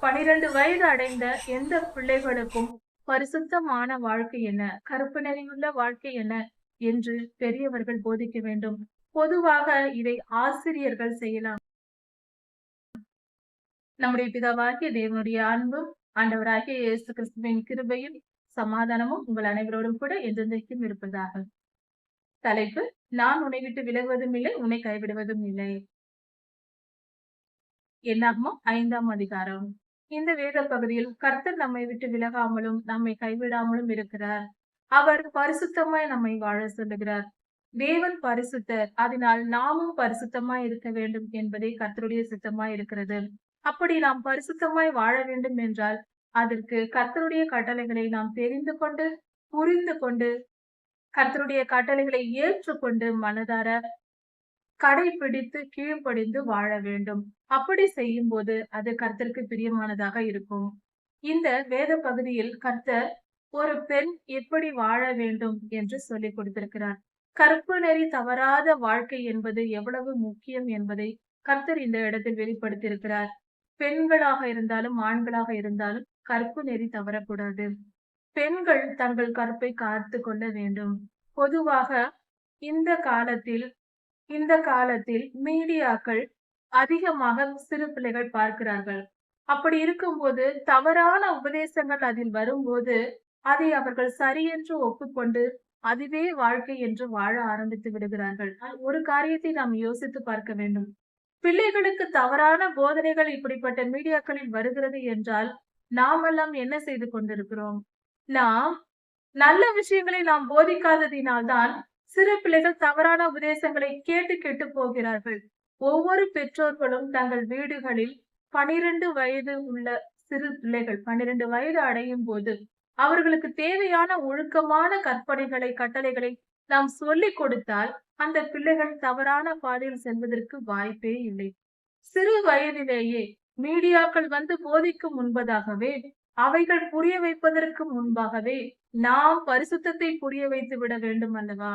பனிரெண்டு வயது அடைந்த எந்த பிள்ளைகளுக்கும் பரிசுத்தமான வாழ்க்கை என்ன? கருப்பு நெறியுள்ள வாழ்க்கை என்ன? என்று பெரியவர்கள் போதிக்க வேண்டும். பொதுவாக இதை ஆசிரியர்கள் செய்யலாம். நம்முடைய பிதாவாகிய தேவனுடைய அன்பும் ஆண்டவராகிய இயேசு கிறிஸ்துவின் கிருபையும் சமாதானமும் உங்கள் அனைவரோடும் கூட என்றென்றைக்கும் இருப்பதாக. தலைப்பு நான் உன்னை விட்டு விலகுவதும் இல்லை உன்னை கைவிடுவதும் இல்லை. என்னாகுமோ? ஐந்தாம் அதிகாரம். இந்த வேத பகுதியில் கர்த்தர் நம்மை விட்டு விலகாமலும் நம்மை கைவிடாமலும் இருக்கிறார். அவர் பரிசுத்தமாய் நம்மை வாழ சொல்லுகிறார். தேவன் பரிசுத்தர். அதனால் நாமும் பரிசுத்தமாய் இருக்க வேண்டும் என்பதே கர்த்தருடைய சித்தமாய் இருக்கிறது. அப்படி நாம் பரிசுத்தமாய் வாழ வேண்டும் என்றால் அதற்கு கர்த்தருடைய கட்டளைகளை நாம் தெரிந்து கொண்டு புரிந்து கொண்டு கர்த்தருடைய கட்டளைகளை ஏற்றுக்கொண்டு மனதார கடைபிடித்து கீழ்ப்படிந்து வாழ வேண்டும். அப்படி செய்யும் போது அது கர்த்தருக்கு பிரியமானதாக இருக்கும். இந்த வேத பகுதியில் கர்த்தர் ஒரு பெண் எப்படி வாழ வேண்டும் என்று சொல்லிக் கொடுத்திருக்கிறார். கற்பு நெறி தவறாத வாழ்க்கை என்பது எவ்வளவு முக்கியம் என்பதை கர்த்தர் இந்த இடத்தில் வெளிப்படுத்தியிருக்கிறார். பெண்களாக இருந்தாலும் ஆண்களாக இருந்தாலும் கற்பு நெறி தவறக்கூடாது. பெண்கள் தங்கள் கற்பை காத்து கொள்ள வேண்டும். பொதுவாக இந்த காலத்தில் இந்த காலத்தில் மீடியாக்கள் அதிகமாக சிறு பிள்ளைகள் பார்க்கிறார்கள். அப்படி இருக்கும்போது தவறான உபதேசங்கள் அதில் வரும்போது அதை அவர்கள் சரியென்று ஒப்புக்கொண்டு அதுவே வாழ்க்கை என்று வாழ ஆரம்பித்து விடுகிறார்கள். ஒரு காரியத்தை நாம் யோசித்து பார்க்க வேண்டும். பிள்ளைகளுக்கு தவறான போதனைகள் இப்படிப்பட்ட மீடியாக்களில் வருகிறது என்றால் நாமெல்லாம் என்ன செய்து கொண்டிருக்கிறோம்? நாம் நல்ல விஷயங்களை நாம் போதிக்காததினால்தான் சிறு பிள்ளைகள் தவறான உபதேசங்களை கேட்டு கெட்டு போகிறார்கள். ஒவ்வொரு பெற்றோர்களும் தங்கள் வீடுகளில் பனிரெண்டு வயது உள்ள சிறு பிள்ளைகள் பன்னிரண்டு வயது அடையும் போது அவர்களுக்கு தேவையான ஒழுக்கமான கற்பனைகளை கட்டளைகளை நாம் சொல்லிக் கொடுத்தால் அந்த பிள்ளைகள் தவறான பாதையில் செல்வதற்கு வாய்ப்பே இல்லை. சிறு வயதிலேயே மீடியாக்கள் வந்து போதிக்கும் முன்பதாகவே அவைகள் புரிய வைப்பதற்கு முன்பாகவே நாம் பரிசுத்தத்தை புரிய வைத்து விட வேண்டும் அல்லவா?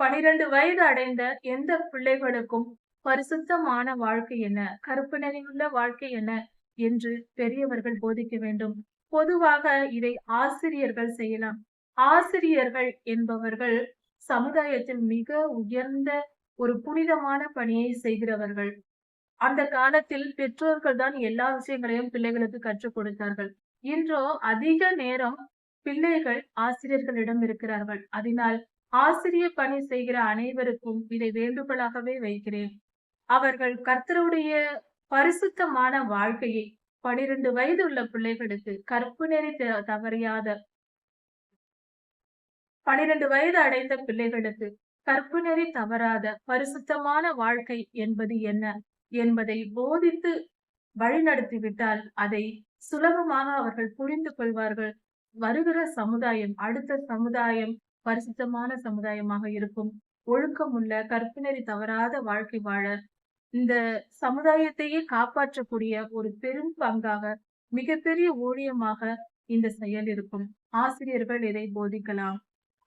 பனிரெண்டு வயது அடைந்த எந்த பிள்ளைகளுக்கும் பரிசுத்தமான வாழ்க்கை என்ன? கருப்பு நெறியுள்ள வாழ்க்கை என்ன? என்று பெரியவர்கள் போதிக்க வேண்டும். பொதுவாக இதை ஆசிரியர்கள் செய்யலாம். ஆசிரியர்கள் என்பவர்கள் சமுதாயத்தில் மிக உயர்ந்த ஒரு புனிதமான பணியை செய்கிறவர்கள். அந்த காலத்தில் பெற்றோர்கள் தான் எல்லா விஷயங்களையும் பிள்ளைகளுக்கு கற்றுக் கொடுத்தார்கள். இன்றோ அதிக நேரம் பிள்ளைகள் ஆசிரியர்களிடம் இருக்கிறார்கள். அதனால் ஆசிரிய பணி செய்கிற அனைவருக்கும் இதை வேண்டுகோளாகவே வைக்கிறேன். அவர்கள் கர்த்தருடைய பரிசுத்தமான வாழ்க்கையை பனிரெண்டு வயது உள்ள பிள்ளைகளுக்கு கற்பு நெறி தவறியாத பனிரெண்டு வயது அடைந்த பிள்ளைகளுக்கு கற்பு நெறி தவறாத பரிசுத்தமான வாழ்க்கை என்பது என்ன? என்பதை போதித்து வழிநடத்திவிட்டால் அதை சுலபமாக அவர்கள் புரிந்து கொள்வார்கள். வருகிற சமுதாயம் அடுத்த சமுதாயம் பரிசுத்தமான சமுதாயமாக இருக்கும். ஒழுக்கமுள்ள கற்பினரி தவறாத வாழ்க்கை வாழ இந்த சமுதாயத்தையே காப்பாற்றக்கூடிய ஒரு பெரும் பங்காக மிகப்பெரிய ஊழியமாக இந்த செயல் இருக்கும். ஆசிரியர்கள் இதை போதிக்கலாம்.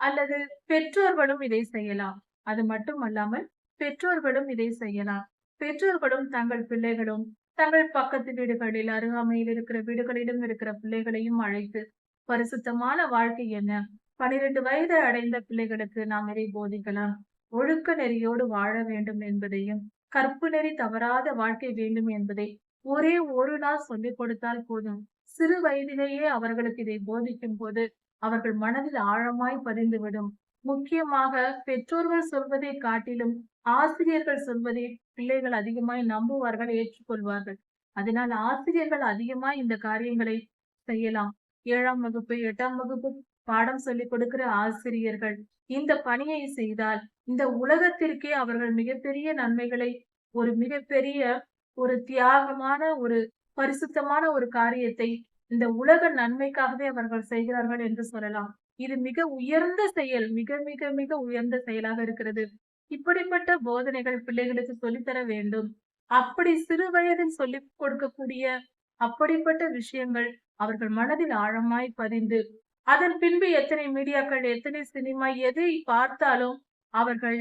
அல்லது பெற்றோர்களும் இதை செய்யலாம். அது மட்டுமல்லாமல் பெற்றோர்களும் இதை செய்யலாம். பெற்றோர்களும் தங்கள் பிள்ளைகளும் தங்கள் பக்கத்து வீடுகளில் அருகாமையில் இருக்கிற வீடுகளிலும் இருக்கிற பிள்ளைகளையும் அழைத்து பரிசுத்தமான வாழ்க்கை என்ன? பனிரெண்டு வயது அடைந்த பிள்ளைகளுக்கு நாம் இதை போதிக்கலாம்? ஒழுக்க நெறியோடு வாழ வேண்டும் என்பதையும் கற்பு நெறி தவறாத வாழ்க்கை வேண்டும் என்பதை ஒரே ஒரு நாள் சொல்லிக் கொடுத்தால் போதும். சிறு வயதிலேயே அவர்களுக்கு இதை போதிக்கும் போது அவர்கள் மனதில் ஆழமாய் பதிந்துவிடும் முக்கியமாக பெற்றோர்கள் சொல்வதை காட்டிலும் ஆசிரியர்கள் சொல்வதை பிள்ளைகள் அதிகமாய் நம்புவார்கள் ஏற்றுக்கொள்வார்கள். அதனால் ஆசிரியர்கள் அதிகமாய் இந்த காரியங்களை செய்யலாம். ஏழாம் வகுப்பு எட்டாம் வகுப்பு பாடம் சொல்லிக் கொடுக்கிற ஆசிரியர்கள் இந்த பணியை செய்தால் இந்த உலகத்திற்கே அவர்கள் மிகப்பெரிய நன்மைகளை ஒரு மிகப்பெரிய ஒரு தியாகமான ஒரு பரிசுத்தமான ஒரு காரியத்தை இந்த உலக நன்மைக்காகவே அவர்கள் செய்கிறார்கள் என்று சொல்லலாம். இது மிக உயர்ந்த செயல் மிக மிக மிக உயர்ந்த செயலாக இருக்கிறது. இப்படிப்பட்ட போதனைகள் பிள்ளைகளுக்கு சொல்லித்தர வேண்டும். அப்படி சிறு வயதில் சொல்லிக் கொடுக்கக்கூடிய அப்படிப்பட்ட விஷயங்கள் அவர்கள் மனதில் ஆழமாய் பதிந்து அதன் பின்பு எத்தனை மீடியாக்கள் எத்தனை சினிமா எதை பார்த்தாலும் அவர்கள்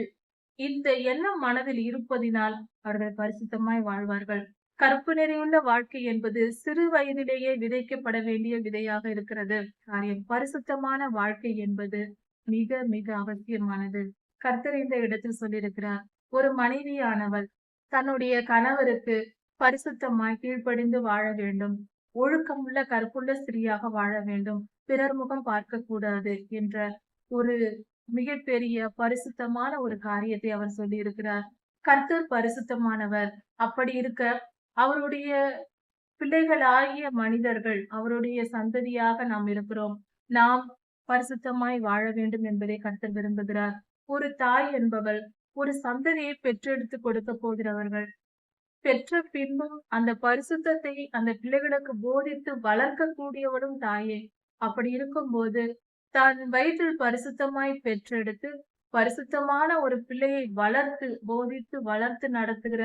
இந்த எண்ணம் மனதில் இருப்பதினால் அவர்கள் பரிசுத்தமாய் வாழ்வார்கள். கற்பு நிறையுள்ள வாழ்க்கை என்பது சிறு வயதிலேயே விதைக்கப்பட வேண்டிய விதையாக இருக்கிறது. காரியம் பரிசுத்தமான வாழ்க்கை என்பது மிக மிக அவசியமானது. கர்த்தர் இந்த இடத்தில் சொல்லியிருக்கிறார் ஒரு மனைவியானவள் தன்னுடைய கணவருக்கு பரிசுத்தமாய் கீழ்ப்படிந்து வாழ வேண்டும். ஒழுக்கமுள்ள கற்புள்ள ஸ்திரீயாக வாழ வேண்டும். பிறர் முகம் பார்க்க கூடாது என்ற ஒரு மிகப்பெரிய பரிசுத்தமான ஒரு காரியத்தை அவர் சொல்லி இருக்கிறார் கர்த்தர் பரிசுத்தமானவர். அப்படி இருக்க அவருடைய பிள்ளைகளாகிய மனிதர்கள் அவருடைய சந்ததியாக நாம் இருக்கிறோம். நாம் பரிசுத்தமாய் வாழ வேண்டும் என்பதை கர்த்தர் விரும்புகிறார். ஒரு தாய் என்பவள் ஒரு சந்ததியை பெற்றெடுத்து கொடுக்க போகிறவர்கள். பெற்ற பின்பும் அந்த பரிசுத்தத்தை அந்த பிள்ளைகளுக்கு போதித்து வளர்க்கக்கூடியவளும் தாயே. அப்படி இருக்கும்போது தான் வயிற்றில் பரிசுத்தமாய் பெற்றெடுத்து பரிசுத்தமான ஒரு பிள்ளையை வளர்த்து போதித்து வளர்த்து நடத்துகிற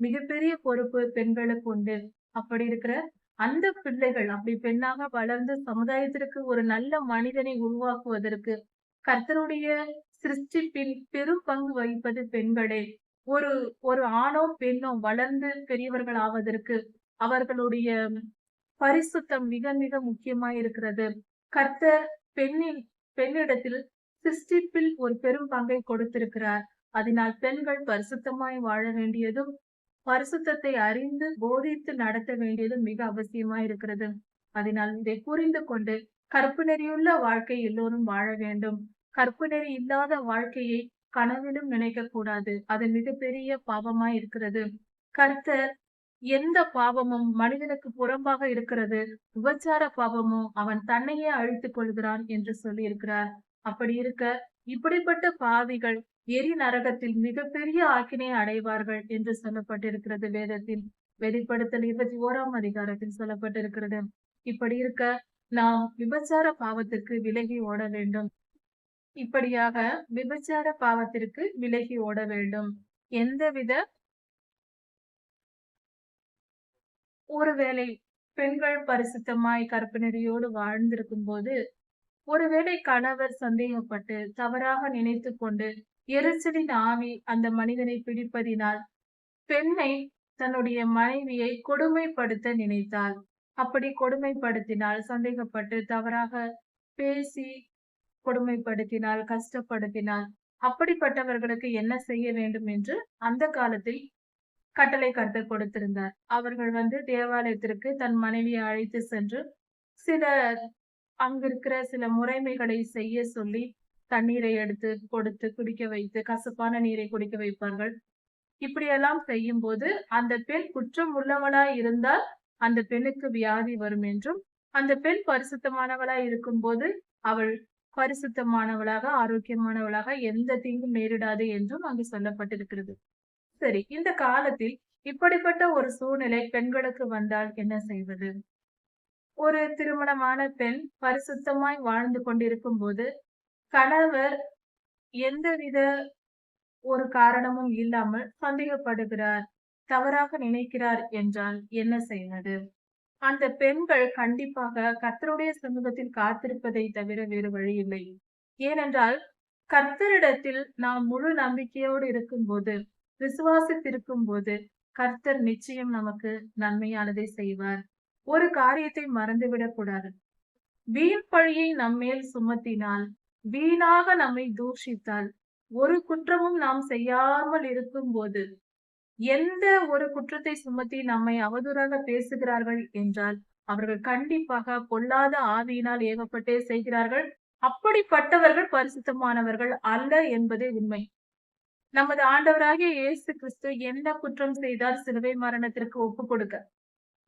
மிகப்பெரிய பொறுப்பு பெண்களுக்கு உண்டு. அப்படி இருக்கிற அந்த பிள்ளைகள் அப்படி பெண்ணாக வளர்ந்து சமுதாயத்திற்கு ஒரு நல்ல மனிதனை உருவாக்குவதற்கு கர்த்தருடைய சிருஷ்டிப்பில் பெரும் பங்கு வகிப்பது பெண்களே. ஒரு ஒரு ஆணோ பெண்ணோ வளர்ந்து பெரியவர்கள் ஆவதற்கு அவர்களுடைய பரிசுத்தம் மிக மிக முக்கியமாய் இருக்கிறது. கர்த்தர் பெண்ணின் பெண்ணிடத்தில் சிஸ்டிப்பில் ஒரு பெரும் பங்கை கொடுத்திருக்கிறார். அதனால் பெண்கள் பரிசுத்தமாய் வாழ வேண்டியதும் பரிசுத்தத்தை அறிந்து போதித்து நடத்த வேண்டியதும் மிக அவசியமாய் இருக்கிறது. அதனால் இதை புரிந்து கொண்டு கற்பு நெறியுள்ள வாழ்க்கை எல்லோரும் வாழ வேண்டும். கற்பு நெறி இல்லாத வாழ்க்கையை கனவிலும் நினைக்க கூடாது அது மிகப்பெரிய பாவமாய் இருக்கிறது. கர்த்தர் எந்த பாவமும் மனிதனுக்கு புறம்பாக இருக்கிறது? விபச்சார பாவமும் அவன் தன்னையே அழித்துக் கொள்கிறான் என்று சொல்லியிருக்கிறார். அப்படி இருக்க இப்படிப்பட்ட பாவிகள் எரி நரகத்தில் மிகப்பெரிய ஆக்கினை அடைவார்கள் என்று சொல்லப்பட்டிருக்கிறது வேதத்தில். வெளிப்படுத்தல் இருபத்தி ஓராம் அதிகாரத்தில் சொல்லப்பட்டிருக்கிறது. இப்படி இருக்க நாம் விபச்சார பாவத்திற்கு விலகி ஓட வேண்டும். இப்படியாக விபச்சார பாவத்திற்கு விலகி ஓட வேண்டும். எந்தவித ஒருவேளை பெண்கள் பரிசுத்தமாய் கற்பனரியோடு வாழ்ந்திருக்கும் போது ஒருவேளை கணவர் சந்தேகப்பட்டு தவறாக நினைத்து கொண்டு எரிச்சலின் ஆவி அந்த மனிதனை பிடிப்பதினால் பெண்ணை தன்னுடைய மனைவியை கொடுமைப்படுத்த நினைத்தாள். அப்படி கொடுமைப்படுத்தினால் சந்தேகப்பட்டு தவறாக பேசி கொடுமைப்படுத்தினால் கஷ்டப்படுத்தினால் அப்படிப்பட்டவர்களுக்கு என்ன செய்ய வேண்டும் என்று அந்த காலத்தில் கட்டளை கருத்து கொடுத்திருந்தார். அவர்கள் வந்து தேவாலயத்திற்கு தன் மனைவியை அழைத்து சென்று சில அங்கிருக்கிற சில முறைமைகளை செய்ய சொல்லி தண்ணீரை எடுத்து கொடுத்து குடிக்க வைத்து கசப்பான நீரை குடிக்க வைப்பார்கள். இப்படியெல்லாம் செய்யும் போது அந்த பெண் குற்றம் உள்ளவளாய் இருந்தால் அந்த பெண்ணுக்கு வியாதி வரும் என்றும் அந்த பெண் பரிசுத்தமானவளாய் இருக்கும்போது அவள் பரிசுத்தமானவளாக ஆரோக்கியமானவளாக எந்த தீங்கும் நேரிடாது என்றும் அங்கு சொல்லப்பட்டிருக்கிறது. சரி இந்த காலத்தில் இப்படிப்பட்ட ஒரு சூழ்நிலை பெண்களுக்கு வந்தால் என்ன செய்வது? ஒரு திருமணமான பெண் பரிசுத்தமாய் வாழ்ந்து கொண்டிருக்கும் போது கணவர் எந்தவித ஒரு காரணமும் இல்லாமல் சந்தேகப்படுகிறார் தவறாக நினைக்கிறார் என்றால் என்ன செய்வது? அந்த பெண்கள் கண்டிப்பாக கத்தருடைய சமூகத்தில் காத்திருப்பதை தவிர வேறு வழி இல்லை ஏனென்றால் கத்தரிடத்தில் நாம் முழு நம்பிக்கையோடு இருக்கும்போது விசுவாசித்திருக்கும் போது கர்த்தர் நிச்சயம் நமக்கு நன்மையானதை செய்வார். ஒரு காரியத்தை மறந்துவிடக் கூடாது. வீண் பழியை நம்மேல் சுமத்தினால் வீணாக நம்மை தூஷித்தால் ஒரு குற்றமும் நாம் செய்யாமல் இருக்கும் போது எந்த ஒரு குற்றத்தை சுமத்தி நம்மை அவதூறாக பேசுகிறார்கள் என்றால் அவர்கள் கண்டிப்பாக பொல்லாத ஆவியினால் ஏகப்பட்டே செய்கிறார்கள். அப்படிப்பட்டவர்கள் பரிசுத்தமானவர்கள் அல்ல என்பதே உண்மை. நமது ஆண்டவராகிய இயேசு கிறிஸ்து என்ன குற்றம் செய்தார் சிலுவை மரணத்திற்கு ஒப்பு கொடுக்க.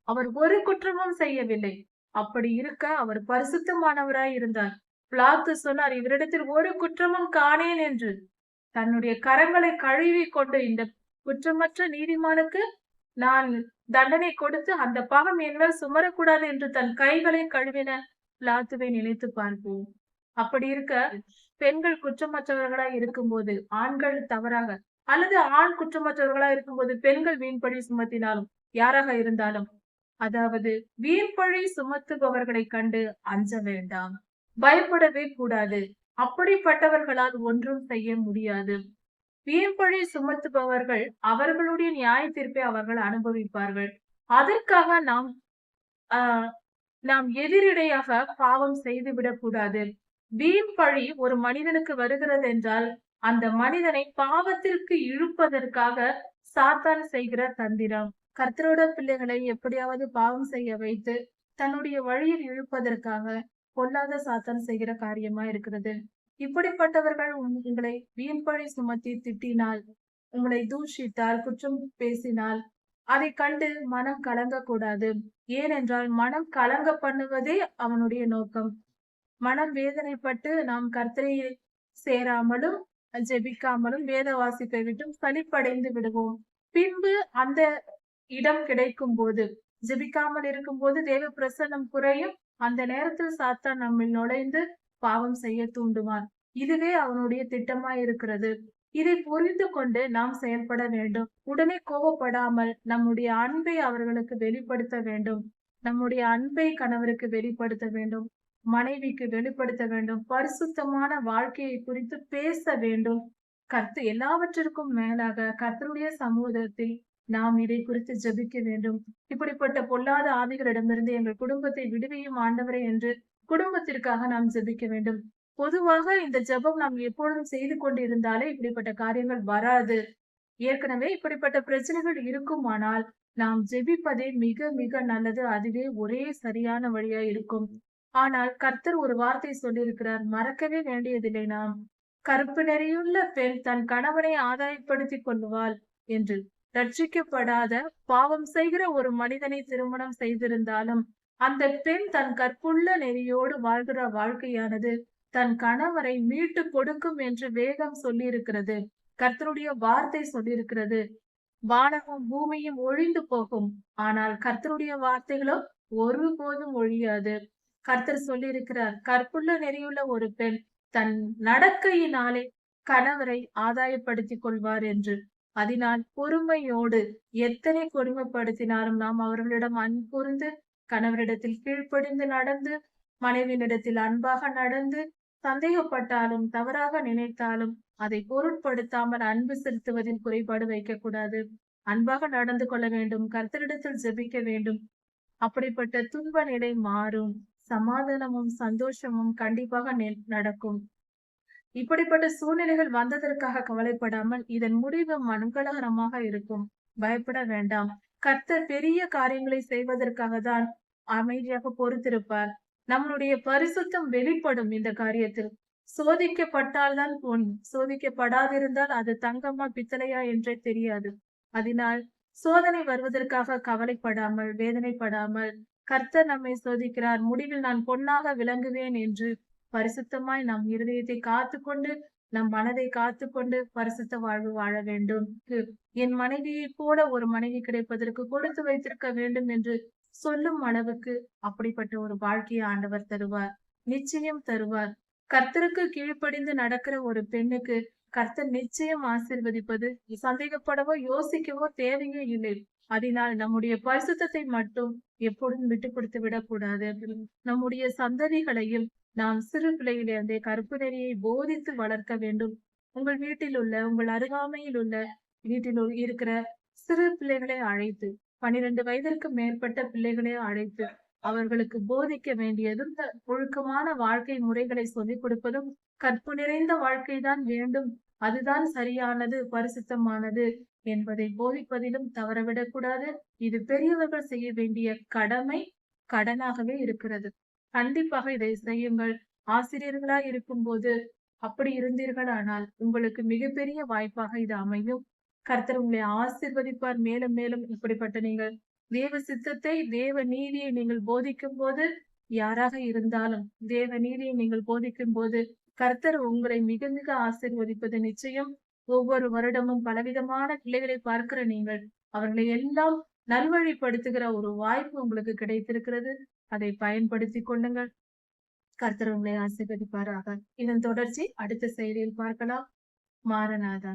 அவர் ஒரு குற்றமும் செய்யவில்லை. அப்படி இருக்க அவர் பரிசுத்தமானவராய் இருந்தார். பிளாத்து சொன்னார் இவரிடத்தில் ஒரு குற்றமும் காணேன் என்று. தன்னுடைய கரங்களை கழுவி கொண்டு இந்த குற்றமற்ற நீதிமானுக்கு நான் தண்டனை கொடுத்து அந்த பாவம் என்மேல் சுமரக்கூடாது என்று தன் கைகளை கழுவின பிளாத்துவை நினைத்து பார்ப்போம். அப்படி இருக்க பெண்கள் குற்றமற்றவர்களா இருக்கும்போது ஆண்கள் தவறாக அல்லது ஆண் குற்றமற்றவர்களா இருக்கும்போது பெண்கள் வீண்பழி சுமத்தினாலும் யாராக இருந்தாலும்? அதாவது வீண்பழி சுமத்துபவர்களை கண்டு அஞ்ச வேண்டாம். பயப்படவே கூடாது. அப்படிப்பட்டவர்களால் ஒன்றும் செய்ய முடியாது. வீண்பழி சுமத்துபவர்கள் அவர்களுடைய நியாய தீர்ப்பை அவர்கள் அனுபவிப்பார்கள். அதற்காக நாம் ஆஹ் நாம் எதிரிடையாக பாவம் செய்துவிடக் கூடாது. வீண் பழி ஒரு மனிதனுக்கு வருகிறது என்றால் அந்த மனிதனை பாவத்திற்கு இழுப்பதற்காக சாத்தான் செய்கிற தந்திரம். கர்த்தரோட பிள்ளைகளை எப்படியாவது பாவம் செய்ய வைத்து தன்னுடைய வழியில் இழுப்பதற்காக பொல்லாத சாத்தான் செய்கிற காரியமா இருக்கிறது. இப்படிப்பட்டவர்கள் உங்- உங்களை வீண்பழி சுமத்தி திட்டினால் உங்களை தூஷித்தால் குற்றம் பேசினால் அதை கண்டு மனம் கலங்க கூடாது ஏனென்றால் மனம் கலங்க பண்ணுவதே அவனுடைய நோக்கம். மனம் வேதனைப்பட்டு நாம் கர்த்தரை சேராமலும் ஜெபிக்காமலும் வேத வாசிப்பை விட்டும் சலிப்படைந்து விடுவோம். பின்பு அந்த இடம் கிடைக்கும் போது ஜெபிக்காமல் இருக்கும் போது தேவ பிரசன்னம் குறையும். அந்த நேரத்தில் சாத்தான் நம்மில் நுழைந்து பாவம் செய்ய தூண்டுவான். இதுவே அவனுடைய திட்டமாய் இருக்கிறது இதை புரிந்து கொண்டு நாம் செயல்பட வேண்டும். உடனே கோபப்படாமல் நம்முடைய அன்பை அவர்களுக்கு வெளிப்படுத்த வேண்டும். நம்முடைய அன்பை கணவருக்கு வெளிப்படுத்த வேண்டும். மனைவிக்கு வெளிப்படுத்த வேண்டும். பரிசுத்தமான வாழ்க்கையை குறித்து பேச வேண்டும். கர்த்து எல்லாவற்றிற்கும் மேலாக கர்த்தருடைய சமூகத்தில் நாம் இதை குறித்து ஜெபிக்க வேண்டும். இப்படிப்பட்ட பொல்லாத ஆவிகளிடமிருந்து எங்கள் குடும்பத்தை விடுவியும் ஆண்டவரே என்று குடும்பத்திற்காக நாம் ஜெபிக்க வேண்டும். பொதுவாக இந்த ஜெபம் நாம் எப்பொழுதும் செய்து கொண்டிருந்தாலே இப்படிப்பட்ட காரியங்கள் வராது. ஏற்கனவே இப்படிப்பட்ட பிரச்சனைகள் இருக்குமானால் நாம் ஜெபிப்பதே மிக மிக நல்லது. அதுவே ஒரே சரியான வழியா இருக்கும். ஆனால் கர்த்தர் ஒரு வார்த்தை சொல்லியிருக்கிறார் மறக்கவே வேண்டியதில்லை நாம். கருப்பு நெறியுள்ள பெண் தன் கணவனை ஆதாயப்படுத்திக் கொள்ளுவாள் என்று. ரட்சிக்கப்படாத பாவம் செய்கிற ஒரு மனிதனை திருமணம் செய்திருந்தாலும் அந்த பெண் தன் கற்புள்ள நெறியோடு வாழ்கிற வாழ்க்கையானது தன் கணவரை மீட்டு கொடுக்கும் என்று வேதம் சொல்லியிருக்கிறது. கர்த்தருடைய வார்த்தை சொல்லியிருக்கிறது வானமும் பூமியும் ஒழிந்து போகும். ஆனால் கர்த்தருடைய வார்த்தைகளோ ஒருபோதும் ஒழியாது. கர்த்தர் சொல்லியிருக்கிறார் கற்புள்ள நெறியுள்ள ஒரு பெண் தன் நடக்கையினாலே கணவரை ஆதாயப்படுத்திக் கொள்வார் என்று. அதனால் பொறுமையோடு எத்தனை கொடுமைப்படுத்தினாலும் நாம் அவர்களிடம் அன்புர்ந்து கணவரிடத்தில் கீழ்ப்படிந்து நடந்து மனைவியினிடத்தில் அன்பாக நடந்து சந்தேகப்பட்டாலும் தவறாக நினைத்தாலும் அதை பொருட்படுத்தாமல் அன்பு செலுத்துவதில் குறைபாடு வைக்கக்கூடாது. அன்பாக நடந்து கொள்ள வேண்டும் கர்த்தரிடத்தில் ஜெபிக்க வேண்டும். அப்படிப்பட்ட துன்ப நிலை மாறும். சமாதானமும் சந்தோஷமும் கண்டிப்பாக நடக்கும். இப்படிப்பட்ட சூழ்நிலைகள் வந்ததற்காக கவலைப்படாமல் இதன் முடிவு மங்களகரமாக இருக்கும். பயப்பட வேண்டாம். கர்த்தர் பெரிய காரியங்களை செய்வதற்காக தான் அமைதியாக பொறுத்திருப்பார். நம்மளுடைய பரிசுத்தம் வெளிப்படும் இந்த காரியத்தில். சோதிக்கப்பட்டால்தான் பொன் சோதிக்கப்படாதிருந்தால் அது தங்கமா பித்தளையா என்றே தெரியாது. அதனால் சோதனை வருவதற்காக கவலைப்படாமல் வேதனைப்படாமல் கர்த்தர் நம்மை சோதிக்கிறார் முடிவில் நான் பொன்னாக விளங்குவேன் என்று பரிசுத்தமாய் நம் இருதயத்தை காத்துக்கொண்டு நம் மனதை காத்துக்கொண்டு பரிசுத்த வாழ்வு வாழ வேண்டும். என் மனைவியை கூட ஒரு மனைவி கிடைப்பதற்கு கொடுத்து வைத்திருக்க வேண்டும் என்று சொல்லும் அளவுக்கு அப்படிப்பட்ட ஒரு வாழ்க்கையை ஆண்டவர் தருவார். நிச்சயம் தருவார். கர்த்தருக்கு கீழ்ப்படிந்து நடக்கிற ஒரு பெண்ணுக்கு கர்த்தர் நிச்சயம் ஆசிர்வதிப்பது சந்தேகப்படவோ யோசிக்கவோ தேவையே இல்லை. அதனால் நம்முடைய பரிசுத்தத்தை மட்டும் எப்பொழுதும் விட்டு கொடுத்து விடக்கூடாது. நம்முடைய சந்ததிகளையும் நாம் சிறு பிள்ளையிலிருந்தே கருப்பு நெறியை போதித்து வளர்க்க வேண்டும். உங்கள் வீட்டில் உள்ள உங்கள் அருகாமையில் உள்ள வீட்டில் இருக்கிற சிறு பிள்ளைகளை அழைத்து பனிரெண்டு வயதிற்கு மேற்பட்ட பிள்ளைகளை அழைத்து அவர்களுக்கு போதிக்க வேண்டியதும் ஒழுக்கமான வாழ்க்கை முறைகளை சொல்லிக் கொடுப்பதும் கற்பு நிறைந்த வாழ்க்கை தான் வேண்டும். அதுதான் சரியானது பரிசுத்தமானது. என்பதை போதிப்பதிலும் தவறவிடக்கூடாது. இது பெரியவர்கள் செய்ய வேண்டிய கடமை கடனாகவே இருக்கிறது. கண்டிப்பாக இதை செய்யுங்கள். ஆசிரியர்களா இருக்கும்போது அப்படி இருந்தீர்களானால் உங்களுக்கு மிகப்பெரிய வாய்ப்பாக இது அமையும். கர்த்தர் உங்களை ஆசிர்வதிப்பார். மேலும் மேலும் இப்படிப்பட்ட நீங்கள் தேவ சித்தத்தை தேவ நீதியை நீங்கள் போதிக்கும் போது யாராக இருந்தாலும் தேவ நீதியை நீங்கள் போதிக்கும் போது கர்த்தர் உங்களை மிக மிக ஆசிர்வதிப்பது நிச்சயம். ஒவ்வொரு வருடமும் பலவிதமான பிள்ளைகளை பார்க்கிற நீங்கள் அவர்களை எல்லாம் நல்வழிப்படுத்துகிற ஒரு வாய்ப்பு உங்களுக்கு கிடைத்திருக்கிறது. அதை பயன்படுத்தி கொள்ளுங்கள். கர்த்தர் உங்களை ஆசீர்வதிப்பாராக. இதன் தொடர்ச்சி அடுத்த செயலியில் பார்க்கலாம். மாரநாதா.